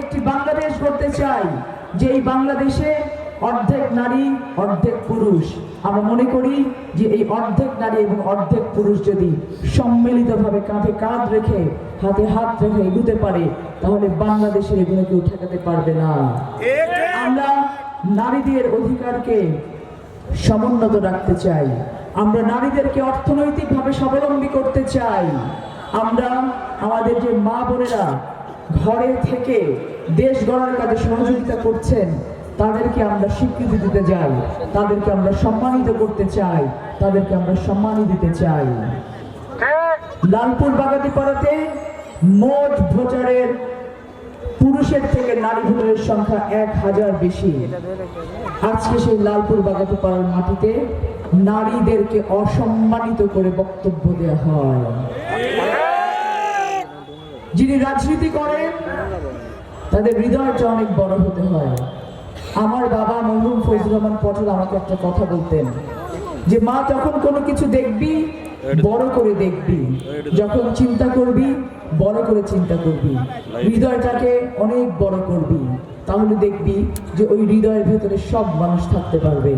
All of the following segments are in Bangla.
একটি বাংলাদেশ করতে চাই, যে এই বাংলাদেশে অর্ধেক নারী, অর্ধেক পুরুষ। আমরা মনে করি যে এই অর্ধেক নারী এবং অর্ধেক পুরুষ যদি সম্মিলিতভাবে কাঁধে কাঁধ রেখে, হাতে হাত রেখে এগুতে পারে, তাহলে বাংলাদেশের এগুলো কেউ ঠেকাতে পারবে না। আমরা নারীদের অধিকারকে সমুন্নত রাখতে চাই। আমরা নারীদেরকে অর্থনৈতিকভাবে স্বাবলম্বী করতে চাই। আমরা আমাদের যে মা বোনেরা ঘরে থেকে দেশ গড়ার কাজে সহযোগিতা করছেন, তাদেরকে আমরা স্বীকৃতি দিতে চাই, তাদেরকে আমরা সম্মানিত করতে চাই, তাদেরকে আমরা সম্মানই দিতে চাই। লালপুর বাগাতিপাড়াতে মোট ভোটারের পুরুষের থেকে নারী ভোটারের সংখ্যা এক হাজার বেশি। আজকে সেই লালপুর বাগাতিপাড়ার মাটিতে নারীদেরকে অসম্মানিত করে বক্তব্য দেওয়া হয়। যিনি রাজনীতি করেন তাদের হৃদয়টা অনেক বড় হতে হয়। আমার বাবা মরহুম ফৈজুর রহমান পটল আমাকে একটা কথা বলতেন যে মা যখন কোনো কিছু দেখবি বড় করে দেখবি। যখন চিন্তা করবি বড় করে চিন্তা করবি। হৃদয়টাকে অনেক বড় করবি। তাহলে দেখবি যে ওই হৃদয়ের ভেতরে সব মানুষ থাকতে পারবে।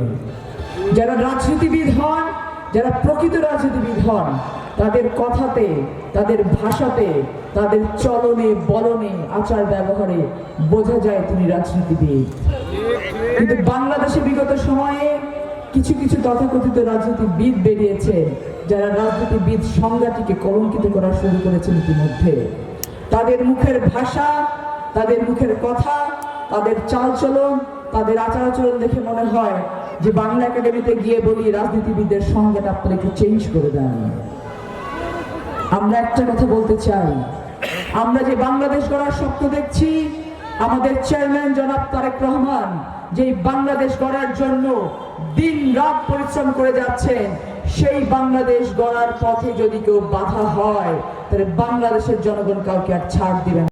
যারা রাজনীতিবিদ হন যারা প্রকৃত রাজনীতিবিদ হন, তাদের কথাতে, তাদের ভাষাতে, তাদের চলনে, বলনে, আচার ব্যবহারে বোঝা যায় তিনি রাজনীতিবিদ। কিন্তু বাংলাদেশে বিগত সময়ে কিছু কিছু তথাকথিত রাজনীতিবিদ বেরিয়েছে, যারা রাজনীতিবিদ সংজ্ঞাটিকে কলঙ্কিত করা শুরু করেছেন ইতিমধ্যে। তাদের মুখের ভাষা, তাদের মুখের কথা, তাদের চালচলন, তাদের আচার আচরণ দেখে মনে হয় যে বাংলা একাডেমিতে গিয়ে বলি, রাজনীতিবিদদের সংজ্ঞাটা আপনারা একটু চেঞ্জ করে দেন আমরা একটা কথা বলতে চাই আমরা যে বাংলাদেশ গড়ার স্বপ্ন দেখছি, আমাদের চেয়ারম্যান জনাব তারেক রহমান যে বাংলাদেশ গড়ার জন্য দিন রাত পরিশ্রম করে যাচ্ছেন, সেই বাংলাদেশ গড়ার পথে যদি কেউ বাধা হয়, তাহলে বাংলাদেশের জনগণ কাউকে আর ছাড় দিবেন।